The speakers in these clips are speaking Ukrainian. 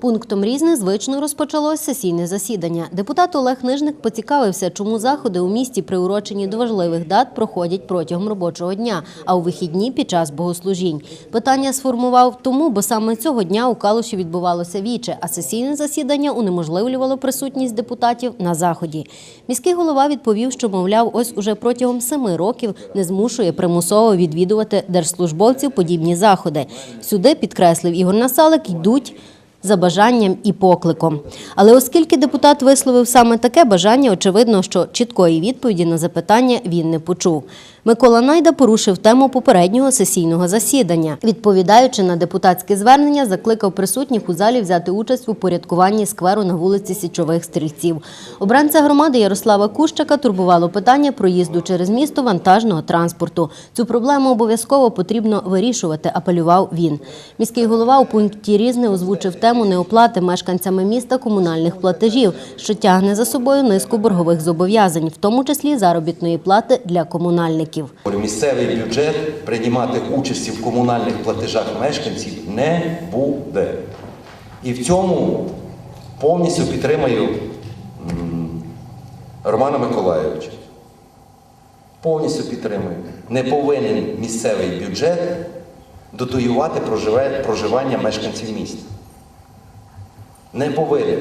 Пунктом різне звично розпочалось сесійне засідання. Депутат Олег Нижник поцікавився, чому заходи у місті, приурочені до важливих дат, проходять протягом робочого дня, а у вихідні під час богослужінь. Питання сформував тому, бо саме цього дня у Калуші відбувалося віче, а сесійне засідання унеможливлювало присутність депутатів на заході. Міський голова відповів, що мовляв, ось уже протягом семи років не змушує примусово відвідувати держслужбовців подібні заходи. Сюди підкреслив Ігор Насалик, йдуть за бажанням і покликом. Але оскільки депутат висловив саме таке бажання, очевидно, що чіткої відповіді на запитання він не почув. Микола Найда порушив тему попереднього сесійного засідання. Відповідаючи на депутатське звернення, закликав присутніх у залі взяти участь в упорядкуванні скверу на вулиці Січових стрільців. Обранця громади Ярослава Кущака турбувало питання проїзду через місто вантажного транспорту. Цю проблему обов'язково потрібно вирішувати, апелював він. Міський голова у пункті різне озвучив тему неоплати мешканцями міста комунальних платежів, що тягне за собою низку боргових зобов'язань, в тому числі заробітної плати для комунальників. Місцевий бюджет приймати участі в комунальних платежах мешканців не буде. І в цьому повністю підтримаю Романа Миколайовича. Повністю підтримую. Не повинен місцевий бюджет дотуювати проживання мешканців міста. Не повинен.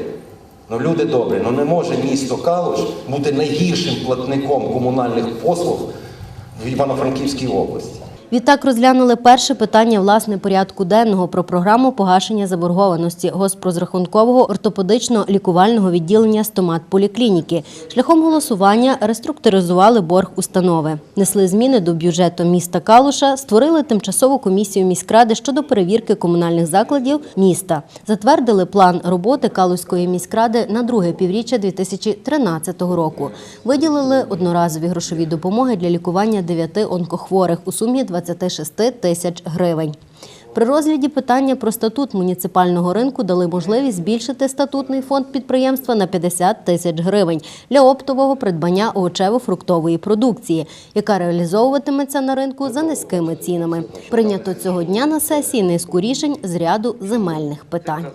Ну, люди добрі, ну не може місто Калуш бути найгіршим платником комунальних послуг в Івано-Франківській області. Відтак розглянули перше питання власне порядку денного про програму погашення заборгованості госпрозрахункового ортопедично-лікувального відділення стомат поліклініки. Шляхом голосування реструктуризували борг установи, несли зміни до бюджету міста Калуша, створили тимчасову комісію міськради щодо перевірки комунальних закладів міста, затвердили план роботи Калуської міськради на друге півріччя 2013 року. Виділили одноразові грошові допомоги для лікування дев'яти онкохворих у сумі 26 тисяч гривень. При розгляді питання про статут муніципального ринку дали можливість збільшити статутний фонд підприємства на 50 тисяч гривень для оптового придбання овочево-фруктової продукції, яка реалізовуватиметься на ринку за низькими цінами. Прийнято цього дня на сесії низку рішень з ряду земельних питань.